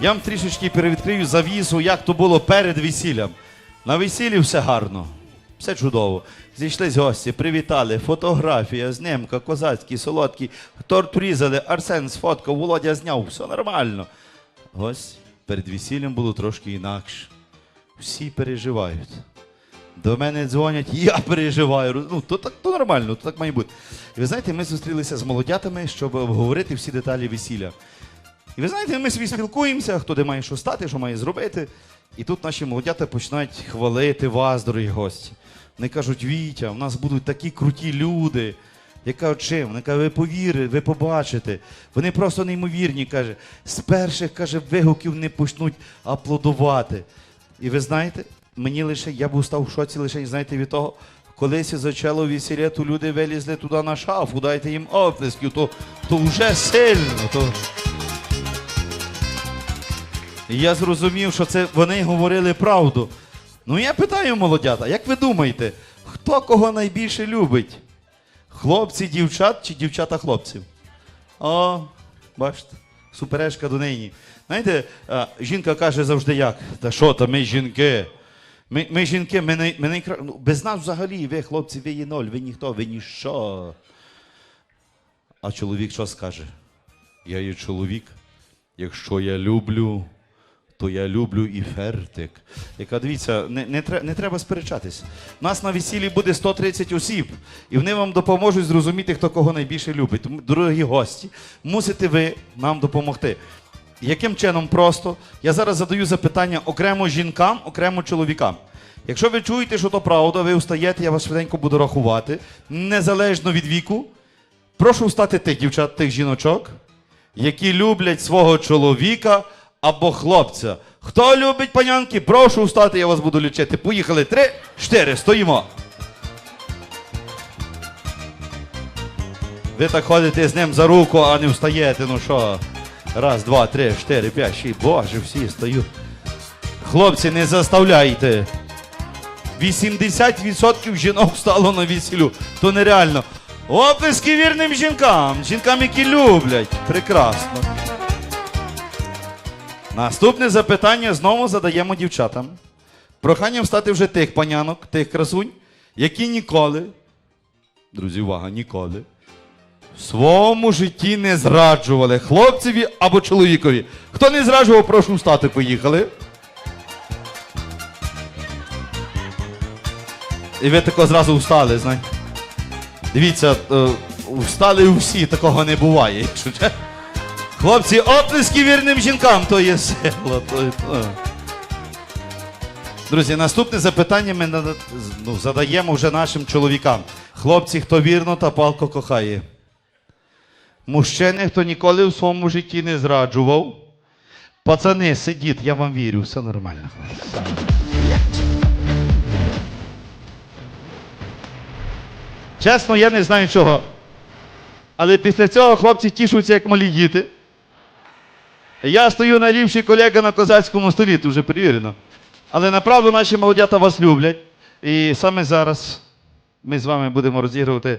Я вам трішечки перевідкрию завісу, як то було перед весіллям. На весіллі все гарно, все чудово. Зійшлись гості, привітали, фотографія, знімка, козацький, солодкий, торт різали, Арсен сфоткав, Володя зняв, все нормально. Ось перед весіллям було трошки інакше. Всі переживають. До мене дзвонять, я переживаю. Ну, то так то нормально, то так має бути. І ви знаєте, ми зустрілися з молодятами, щоб обговорити всі деталі весілля. І ви знаєте, ми собі спілкуємося, хто де має що стати, що має зробити. І тут наші молодята починають хвалити вас, дорогі гості. Вони кажуть, Вітя, у нас будуть такі круті люди. Я кажу, чим? Вони кажуть, ви повірите, ви побачите. Вони просто неймовірні, каже. З перших, каже, вигуків не почнуть аплодувати. І ви знаєте, мені лише, я був став в шоці лише, знаєте, від того, колись зачало весілля, то люди вилізли туди на шафу, дайте їм оплесків, то, то вже сильно. То... І я зрозумів, що це вони говорили правду. Ну я питаю молодята, як ви думаєте, хто кого найбільше любить? Хлопці, дівчат чи дівчата хлопців? О, бачите, суперечка до нині. Знаєте, а, жінка каже завжди як? Та що та ми жінки? Ми, ми жінки, ми, не, ми не, ну, без нас взагалі, ви хлопці, ви є ноль, ви ніхто, ви ніщо. А чоловік що скаже? Я є чоловік. Якщо я люблю, то я люблю і фертик. Яка дивіться, не, не, не треба сперечатись. У нас на весіллі буде 130 осіб, і вони вам допоможуть зрозуміти, хто кого найбільше любить. Дорогі гості, мусите ви нам допомогти. Яким чином просто? Я зараз задаю запитання окремо жінкам, окремо чоловікам. Якщо ви чуєте, що то правда, ви встаєте, я вас швиденько буду рахувати, незалежно від віку. Прошу встати тих дівчат, тих жіночок, які люблять свого чоловіка або хлопця. Хто любить панянки, прошу встати, я вас буду лічити. Поїхали. Три, чотири, стоїмо. Ви так ходите з ним за руку, а не встаєте. Ну що? Раз, два, три, чотири, п'ять, шість. Боже, всі стають. Хлопці, не заставляйте. 80% жінок стало на весіллю. То нереально. Оплески вірним жінкам, жінкам, які люблять. Прекрасно. Наступне запитання знову задаємо дівчатам. Прохання встати вже тих панянок, тих красунь, які ніколи, друзі, увага, ніколи, в своєму житті не зраджували хлопцеві або чоловікові. Хто не зраджував, прошу встати, поїхали. І ви тако зразу встали, знаєте. Дивіться, е, встали всі, такого не буває, якщо. Хлопці, оплески вірним жінкам, то є сила. То, є-. Друзі, наступне запитання ми ну, задаємо вже нашим чоловікам. Хлопці, хто вірно та палко кохає. Мужчини, хто ніколи в своєму житті не зраджував. Пацани, сидіть, я вам вірю, все нормально. Чесно, я не знаю чого. Але після цього хлопці тішуться, як малі діти. Я стою найліпший колега на козацькому столі, це вже перевірено. Але направду наші молодята вас люблять. І саме зараз ми з вами будемо розігрувати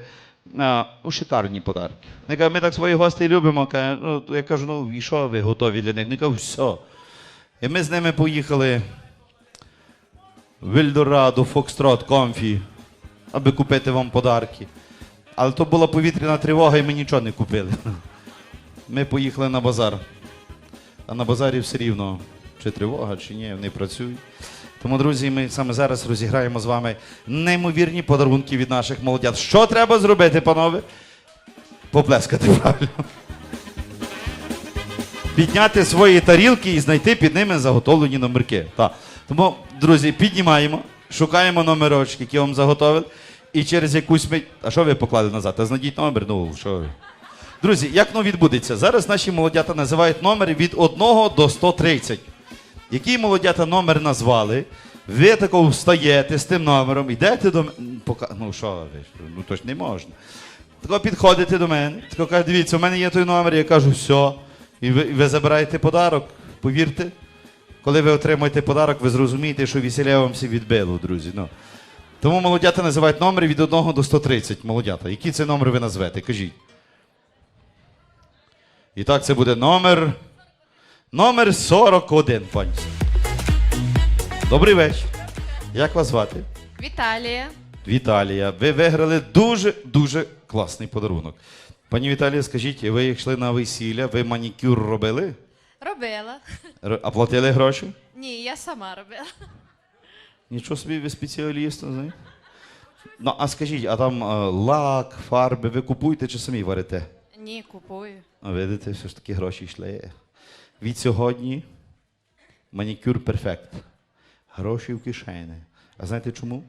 а, у шикарні подарки. Я кажу, ми так своїх гостей любимо. Каже, ну, я кажу, ну і що ви готові для них? Вони кажуть, все. І ми з ними поїхали в Ельдорадо, Фокстрот, Комфі, аби купити вам подарки. Але то була повітряна тривога, і ми нічого не купили. Ми поїхали на базар. А на базарі все рівно, чи тривога, чи ні, вони працюють. Тому, друзі, ми саме зараз розіграємо з вами неймовірні подарунки від наших молодят. Що треба зробити, панове? Поплескати правильно. Підняти свої тарілки і знайти під ними заготовлені номерки. Так. Тому, друзі, піднімаємо, шукаємо номерочки, які вам заготовили. І через якусь мить. А що ви поклали назад? Та знайдіть номер, ну що ви. Друзі, як воно відбудеться? Зараз наші молодята називають номери від 1 до 130. Який молодята номер назвали, ви тако встаєте з тим номером, йдете до мене. Пока... Ну що ви, ну то ж не можна. Тако підходите до мене, тако кажете, дивіться, у мене є той номер, я кажу, все. І ви, ви забираєте подарок, повірте. Коли ви отримаєте подарок, ви зрозумієте, що весілля вам всі відбило, друзі. Ну. Тому молодята називають номери від 1 до 130. Молодята. Який це номер ви назвете? Кажіть. І так, це буде номер Номер 41, пані. Добрий вечір. Як вас звати? Віталія. Віталія. Ви виграли дуже-дуже класний подарунок. Пані Віталія, скажіть, ви йшли на весілля, ви манікюр робили? Робила. Р- А платили гроші? Ні, я сама робила. Нічого собі ви спеціаліст, знаєте? Ну, а скажіть, а там е, лак, фарби ви купуєте чи самі варите? Ні, купую. А видите, все ж таки гроші йшли. Від сьогодні манікюр перфект. Гроші в кишені. А знаєте чому?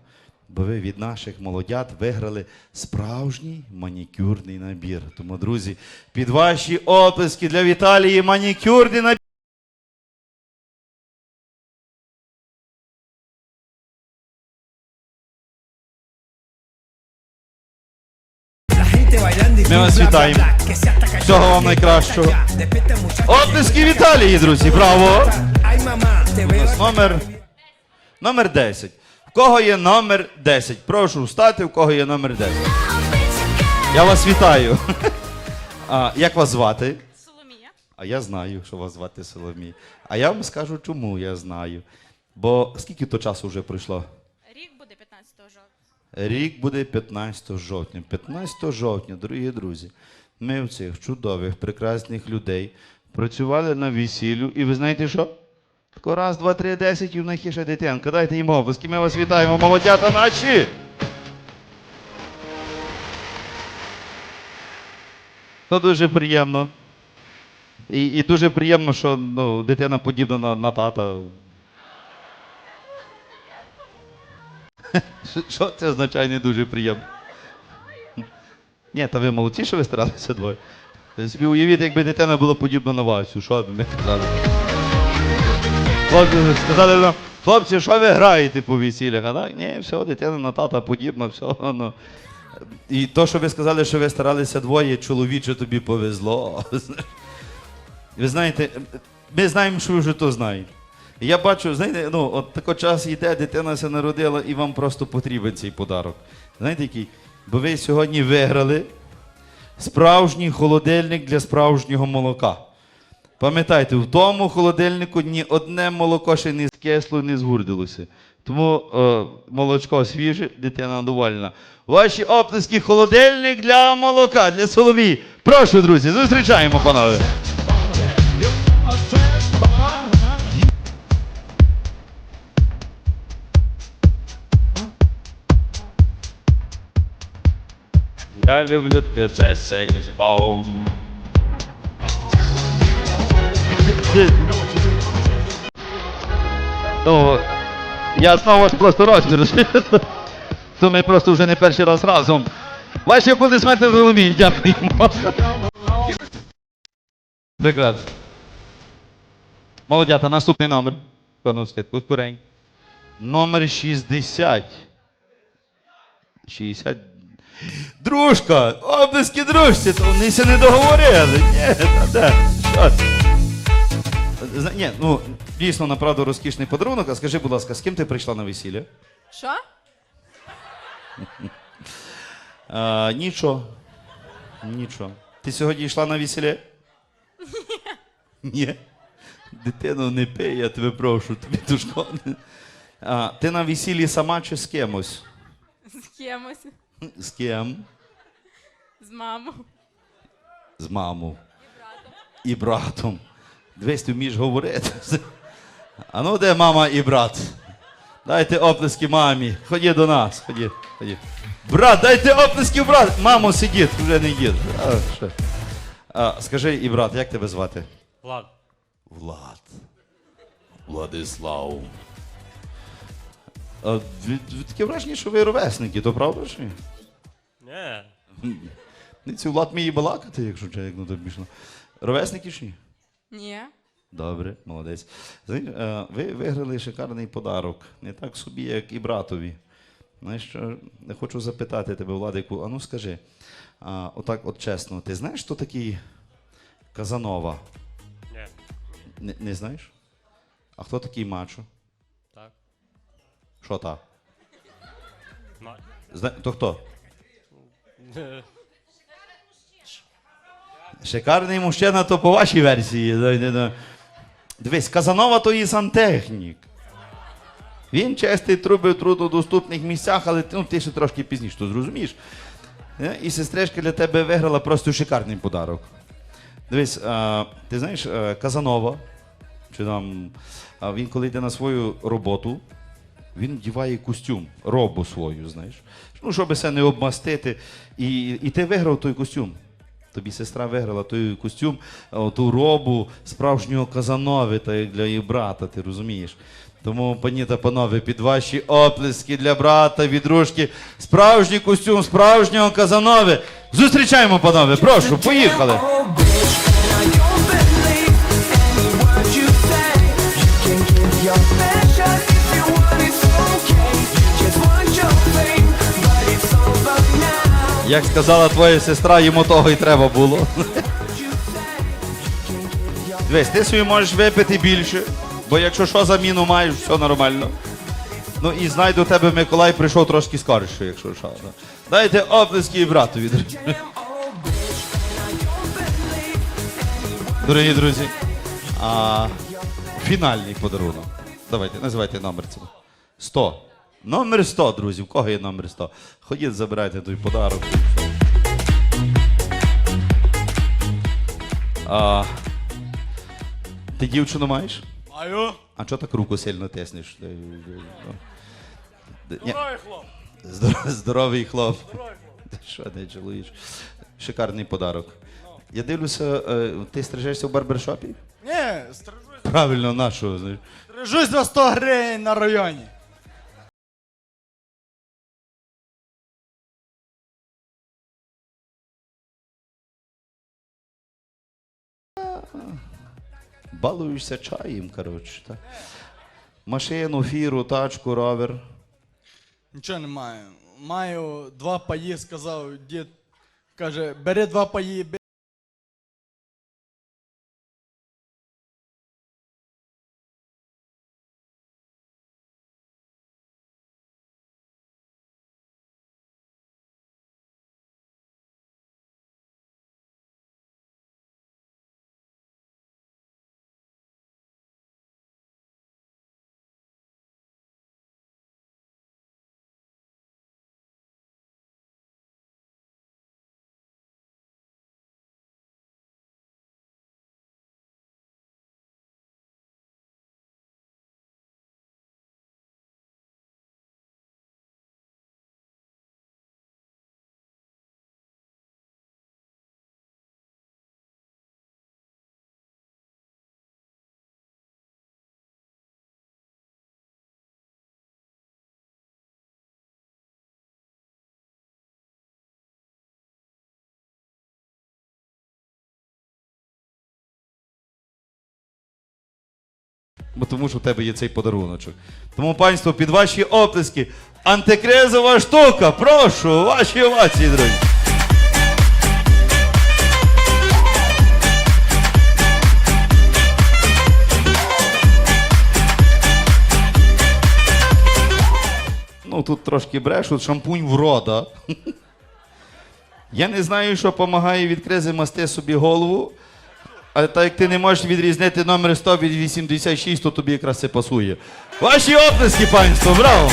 Бо ви від наших молодят виграли справжній манікюрний набір. Тому, друзі, під ваші оплески для Віталії манікюрний набір. Ми вас вітаємо. Всього вам найкращого. Оплески Віталії, друзі, браво! У нас номер, номер 10. В кого є номер 10? Прошу встати, в кого є номер 10. Я вас вітаю. А, як вас звати? Соломія. А я знаю, що вас звати Соломій. А я вам скажу, чому я знаю. Бо скільки то часу вже пройшло? Рік буде 15 жовтня. Рік буде 15 жовтня. 15 жовтня, дорогі друзі, ми в цих чудових, прекрасних людей працювали на весіллю, і ви знаєте що? Тако раз, два, три, десять, і в них є ще дитинка. Дайте їм обласки, ми вас вітаємо, молодята наші! То дуже приємно. І, і дуже приємно, що ну, дитина подібна на, на тата. Що- це означає не дуже приємно? Ні, та ви молодці, що ви старалися двоє. Собі уявіть, якби дитина була подібна на Васю, що б ми казали? Хлопці сказали нам, хлопці, що ви граєте по весіллях? А так, ні, все, дитина на тата подібна, все. Ну. І то, що ви сказали, що ви старалися двоє, чоловіче тобі повезло. Ви знаєте, ми знаємо, що ви вже то знаєте. Я бачу, знаєте, ну, от тако час йде, дитина се народила, і вам просто потрібен цей подарок. Знаєте який? Бо ви сьогодні виграли справжній холодильник для справжнього молока. Пам'ятайте, в тому холодильнику ні одне молоко ще не скисло, не згурдилося. Тому е, молочко свіже, дитина довольна. Ваші оплески холодильник для молока, для соловій. Прошу, друзі, зустрічаємо, панове. Я люблю тебе, цей баум. Ну, я знову вас просто розмір. То ми просто вже не перший раз разом. Ваші аплодисменти Соломії, дякуємо. Прекрасно. Молодята, наступний номер. Певно, слідку, скорень. Номер 60. 60. Дружка! Облески дружці, то вони ще не договорили. Ні, та де? Що ти? Зна- Ні, ну дійсно направду розкішний подарунок. А скажи, будь ласка, з ким ти прийшла на весілля? Що? А, нічого. Нічого. Ти сьогодні йшла на весілля? Ні. Ні. Дитино, не пий, я тебе прошу, тобі. А, ти на весіллі сама чи з кимось? З кимось. З ким? З мамою. З мамою. І братом. Дивись, ти вмієш говорити. А ну де мама і брат? Дайте оплески мамі. Ході до нас. Ході, ході. Брат, дайте оплески брат. Мамо, сидіть, вже не їд. А, що? А, скажи, і брат, як тебе звати? Влад. Влад. Владислав. А, від- від- таке враження, що ви ровесники, то правда чи ні? Не. Не ці Влад міє балакати, якщо чесно, як на тобі пішло. Ровесники чи ні? Ні. Добре, молодець. Знаєш, е, ви виграли шикарний подарок. Не так собі, як і братові. Знаєш, що я хочу запитати тебе, Владику, а ну скажи, а, отак от чесно, ти знаєш, хто такий Казанова? Не. Не, не знаєш? А хто такий мачо? Що та? Ма... Зна... То хто? Е, Шикарний мужчина, то по вашій версії. знаєте, ну. Дивись, Казанова то і сантехнік. Він чистить труби в труднодоступних місцях, але ну, ти ще трошки пізніше то зрозумієш. Е, І сестричка для тебе виграла просто шикарний подарок. Дивись, а, ти знаєш, е, Казанова, чи там, а він коли йде на свою роботу, він вдіває костюм, робу свою, знаєш. Ну, щоб це не обмастити. І, і ти виграв той костюм. Тобі сестра виграла той костюм, ту робу справжнього Казанови, та для її брата, ти розумієш. Тому, пані та панове, під ваші оплески для брата, відружки, справжній костюм справжнього Казанови. Зустрічаємо, панове, прошу, поїхали. Як сказала твоя сестра, йому того й треба було. Дивись, ти собі можеш випити більше, бо якщо що заміну маєш, все нормально. Ну і знай до тебе Миколай прийшов трошки скоріше, якщо що. Дайте оплески і don't believe Дорогі друзі, а, фінальний подарунок. Давайте, називайте номер цього. 100. Номер 100, друзі. В кого є номер 100? Ходіть, забирайте той подарок. А, ти дівчину маєш? Маю. А чого так руку сильно тиснеш? Е, е, е, ні, хлоп. Здоровий хлоп. Ти що не чолуєш? Шикарний подарок. Я дивлюся, ти стрижешся в барбершопі? Ні, стрижусь. Правильно, нашого. Стрижусь за 100 гривень на районі. Балуєшся чаєм, коротше. Так? Машину, фіру, тачку, ровер. Нічого не маю. Два паї, сказав дід. Каже, бери два паї, Бо тому що в тебе є цей подаруночок. Тому, панство, під ваші оплески. Антикризова штука. Прошу, ваші овації, друзі. Ну, тут трошки брешуть, шампунь в рода. Я не знаю, що допомагає від кризи масти собі голову. Але так як ти не можеш відрізнити номер 100 від 86, то тобі якраз це пасує. Ваші оплески, панство, браво!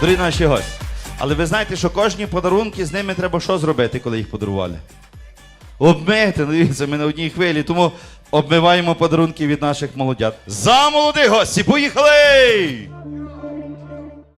Дорогі наші гості. Але ви знаєте, що кожні подарунки з ними треба що зробити, коли їх подарували? Обмити, ну дивіться, ми на одній хвилі, тому обмиваємо подарунки від наших молодят. За молодих гості, поїхали!